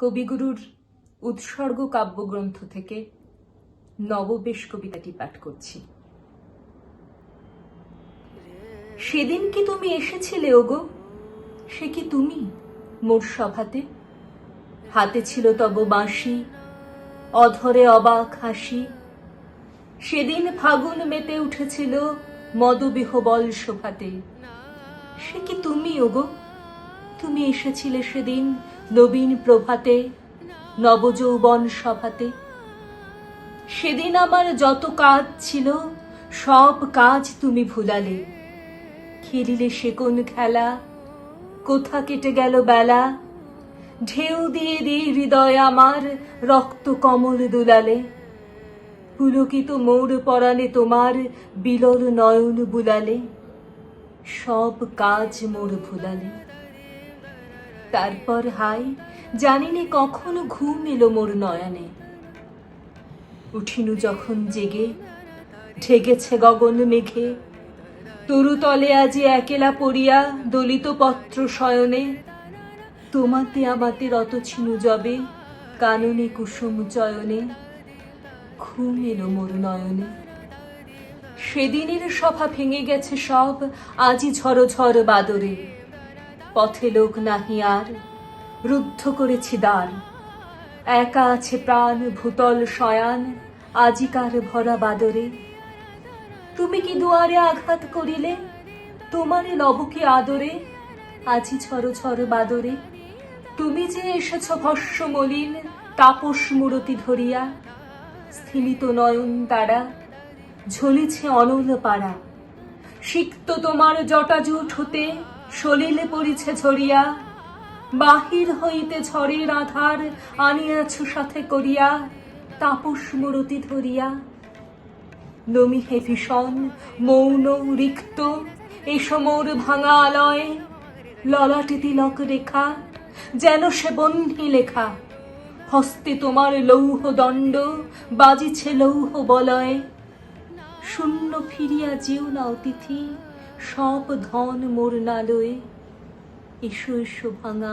কবিগুরুর উৎসর্গ কাব্যগ্রন্থ থেকে নববেশ কবিতাটি পাঠ করছি। সেদিন কি তুমি এসেছিলে, ওগো? সে কি তুমি মোর সভাতে? হাতে ছিল তব বাঁশি, অধরে অবাক হাসি। সেদিন ফাগুন মেতে উঠেছিল মদবিহবল শোভাতে সে কি তুমি, ওগো? তুমি এসেছিলে সেদিন নবীন প্রভাতে, নবযৌবন সভাতে। সেদিন আমার যত কাজ ছিল, সব কাজ তুমি ভুলালে। খেলিলে সে কোন খেলা, কোথা কেটে গেল বেলা। ঢেউ দিয়ে দিয়ে হৃদয় আমার রক্ত কমল দুলালে। পুলকিত মোর পরাণে তোমার বিলল নয়ন বুলালে। সব কাজ মোর ভুলালে। তারপর হাই, জানিনে কখনো ঘুম এলো মোর নয়নে। উঠিনু যখন জেগে, ঠেগেছে গগন মেঘে। তরুতলে আজি একেলা পড়িয়া দলিত পত্র শয়নে। তোমাতে আমাতে রত ছিনু জবে, কাননে কুসুম চয়নে। ঘুম এলো মোর নয়নে। সেদিনের সভা ভেঙে গেছে সব, আজি ঝড় ঝড় বাদরে। পথে লোক নাহি আর, রুদ্ধ করেছি দ্বার। একা আছে প্রাণ ভূতল শয়ান, আজিকার ভরা বাদরে। তুমি কি দুয়ারে আঘাত করিলে? তোমারে লব কি আদরে? আজি ছড় ছড় বাদরে। তুমি যে এসেছ ভস্য মলিন, তাপস মূরতি ধরিয়া। স্থিমিত নয়ন তারা, ঝলিছে অনল পাড়া। সিক্ত তোমার জটাজুট হতে সলিলে পড়িছে ঝরিয়া, বাহির হইতে ঝড়ের আধার আনিয়াছ সাথে করিয়া, তাপস মরতি ধরিয়া। নমি হে ভীষণ, মৌন, রিক্ত এসো মোর ভাঙা আলয়, ললাটে তিলক রেখা, যেন সে বহ্নি লেখা। হস্তে তোমার লৌহ দণ্ড, বাজিছে লৌহ বলয়। শূন্য ফিরিয়া যেও না অতিথি সব ধন মোর নালয়ে এসো এসো ভাঙা